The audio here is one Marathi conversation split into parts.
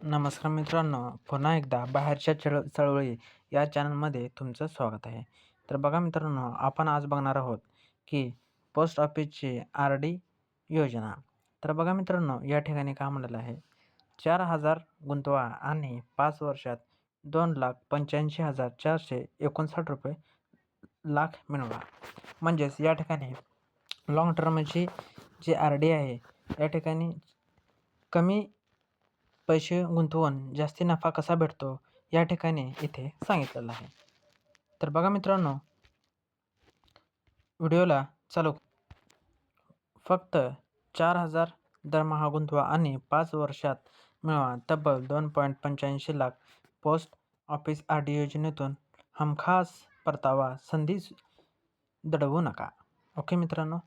नमस्कार मित्रांनो पुन्हा एकदा बाहेरच्या चळ चळवळी या चॅनलमध्ये तुमचं स्वागत आहे. तर बघा मित्रांनो आपण आज बघणार आहोत की पोस्ट ऑफिसची आर डी योजना. तर बघा मित्रांनो या ठिकाणी काय म्हणलेलं आहे? चार हजार गुंतवा आणि पाच वर्षात दोन लाख पंच्याऐंशी हजार चारशे एकोणसाठ रुपये लाख मिळवा. म्हणजेच या ठिकाणी लाँग टर्मची जी आर डी आहे या ठिकाणी कमी पैसे गुंतवून जास्ती नफा कसा भेटतो या ठिकाणी इथे सांगितलेलं आहे. तर बघा मित्रांनो व्हिडिओला चालू फक्त चार हजार दरमहा गुंतवा आणि पाच वर्षात मिळवा. तब्बल दोन पॉईंट पंच्याऐंशी lakh post office R D योजनेतून हमखास परतावा संधी दडवू नका. ओके मित्रांनो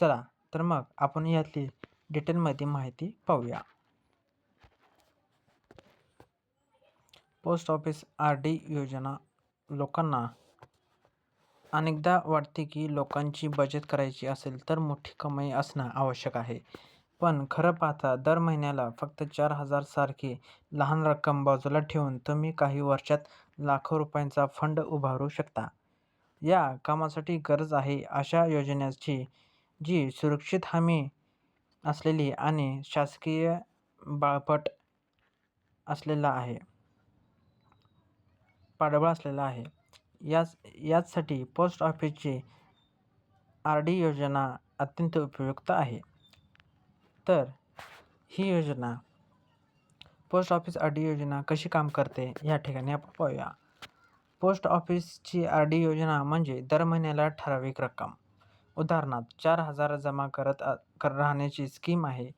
चला तर मग आपण यातली डिटेलमध्ये माहिती पाहूया. पोस्ट ऑफिस आर डी योजना लोकांना अनेकदा वाटते की लोकांची बचत करायची असेल तर मोठी कमाई असणं आवश्यक आहे. पण खरं पाहता दर महिन्याला फक्त चार हजार सारखी लहान रक्कम बाजूला ठेवून तुम्ही काही वर्षात लाखो रुपयांचा फंड उभारू शकता. या कामासाठी गरज आहे अशा योजनेची जी सुरक्षित हमी असलेली आणि शासकीय बाळपट असलेला आहे. पाठबळ असलेला आहे. याच याचसाठी पोस्ट ऑफिसची आर डी योजना अत्यंत उपयुक्त आहे. तर ही योजना पोस्ट ऑफिस आर डी योजना कशी काम करते या ठिकाणी आपण पाहूया. पोस्ट ऑफिसची आर डी योजना म्हणजे दर महिन्याला ठराविक रक्कम. उदाहरणार्थ चार हजार जमा करत कर राहण्याची स्कीम आहे.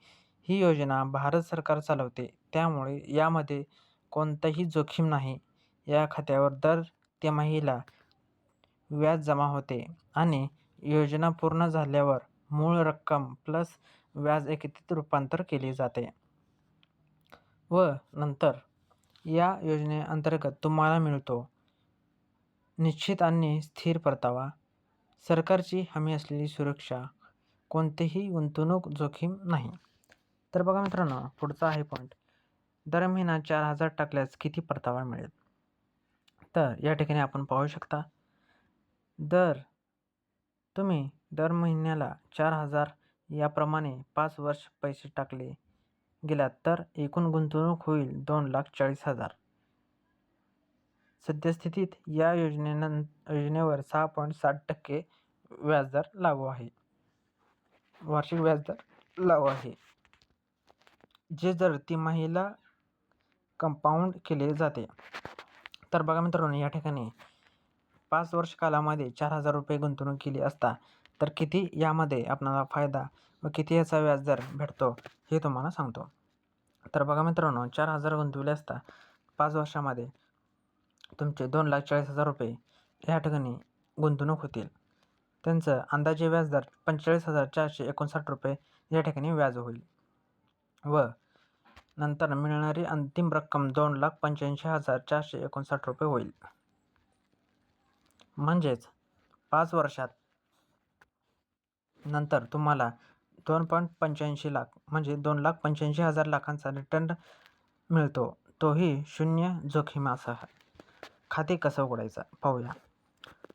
ही योजना भारत सरकार चालवते. त्यामुळे यामध्ये कोणतंही जोखीम नाही. या खात्यावर दर तिमाहीला व्याज जमा होते आणि योजना पूर्ण झाल्यावर मूळ रक्कम प्लस व्याज एकत्रित रूपांतर केले जाते. व नंतर या योजनेअंतर्गत तुम्हाला मिळतो. निश्चित आणि स्थिर परतावा. सरकारची हमी असलेली सुरक्षा. कोणतेही गुंतवणूक जोखीम नाही. तर बघा मित्रांनो पुढचा आहे पॉईंट दर महिना चार हजार टाकल्यास किती परतावा मिळेल? तर या ठिकाणी आपण पाहू शकता दर तुम्ही दर महिन्याला चार हजार याप्रमाणे पाच वर्ष पैसे टाकले गेलात तर एकूण गुंतवणूक होईल दोन लाख चाळीस हजार. सद्यस्थितीत या योजनेनं योजनेवर सहा पॉईंट साठ टक्के व्याजदर लागू आहे. वार्षिक व्याजदर लागू आहे. जे जर तिमाहीला कंपाऊंड केले जाते. तर बघा मित्रांनो या ठिकाणी पाच वर्ष कालामध्ये चार हजार रुपये गुंतवणूक केली असता तर किती यामध्ये आपणाला फायदा व किती याचा व्याजदर भेटतो हे तुम्हाला सांगतो. तर बघा मित्रांनो चार हजार गुंतवले असता पाच वर्षामध्ये तुमचे दोन लाख चाळीस हजार रुपये या ठिकाणी गुंतवणूक होतील. त्यांचं अंदाजे व्याजदर पंचेचाळीस हजार चारशे एकोणसाठ रुपये या ठिकाणी व्याज होईल. व नंतर मिळणारी अंतिम रक्कम दोन लाख पंच्याऐंशी हजार चारशे एकोणसाठ रुपये होईल. म्हणजेच पाच वर्षात नंतर तुम्हाला दोन पॉईंट पंच्याऐंशी लाख म्हणजे दोन लाख पंच्याऐंशी हजार लाखांचा रिटर्न मिळतो. तोही शून्य जोखीमासह. खाते कसं उघडायचं? पाहूया.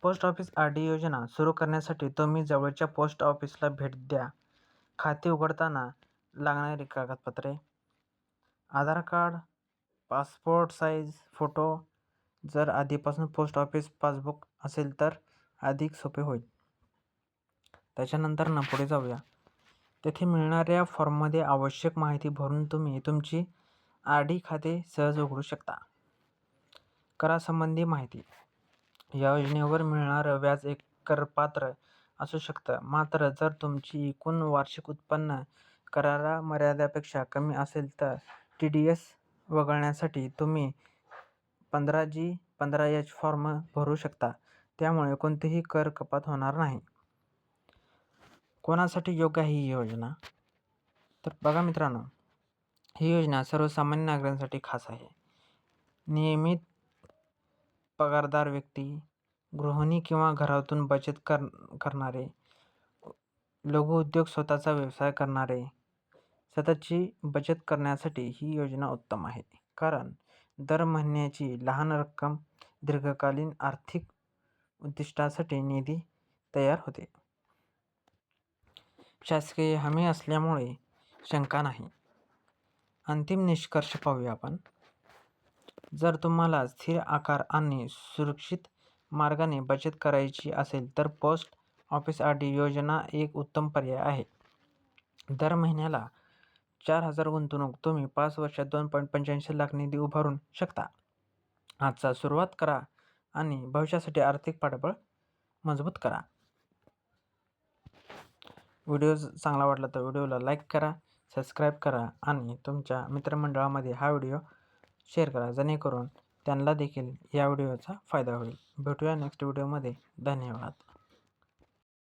पोस्ट ऑफिस आर डी योजना सुरू करण्यासाठी तुम्ही जवळच्या पोस्ट ऑफिसला भेट द्या. खाते उघडताना लागणारी कागदपत्रे Aadhaar card passport size photo जर आधीपासून पोस्ट ऑफिस पासबुक असेल तर अधिक सोपे होईल. त्याच्यानंतर ना पुढे जाऊया. तेथे मिळणाऱ्या फॉर्ममध्ये आवश्यक माहिती भरून तुम्ही तुमची आर डी खाते सहज उघडू शकता. करासंबंधी माहिती. या योजनेवर मिळणारं व्याज एक करपात्र असू शकतं. मात्र जर तुमची एकूण वार्षिक उत्पन्न करारा मर्यादेपेक्षा कमी असेल तर टी डी एस वगळण्यासाठी तुम्ही पंधरा जी पंधरा एच फॉर्म भरू शकता. त्यामुळे कोणतेही कर कपात होणार नाही. कोणासाठी योग्य आहे ही योजना? तर बघा मित्रांनो ही योजना सर्वसामान्य नागरिकांसाठी खास आहे. नियमित पगारदार व्यक्ती गृहिणी किंवा घरातून बचत कर करणारे लघुउद्योग स्वतःचा व्यवसाय करणारे सततची बचत करण्यासाठी ही योजना उत्तम आहे. कारण दर महिन्याची लहान रक्कम दीर्घकालीन आर्थिक उद्दिष्टासाठी निधी तयार होते. शासकीय हमी असल्यामुळे शंका नाही. अंतिम निष्कर्ष पाहूया आपण. जर तुम्हाला स्थिर आकार आणि सुरक्षित मार्गाने बचत करायची असेल तर पोस्ट ऑफिस आर डी योजना एक उत्तम पर्याय आहे. दर महिन्याला चार हजार गुंतवणूक तुम्ही पाच वर्षात दोन पॉईंट पंच्याऐंशी लाख निधी उभारून शकता. आजचा सुरुवात करा आणि भविष्यासाठी आर्थिक पाठबळ मजबूत करा. व्हिडिओ चांगला वाटला तर व्हिडिओला लाईक करा सबस्क्राईब करा आणि तुमच्या मित्रमंडळामध्ये हा व्हिडिओ शेअर करा जेणेकरून त्यांना देखील या व्हिडिओचा फायदा होईल. भेटूया नेक्स्ट व्हिडिओमध्ये. धन्यवाद.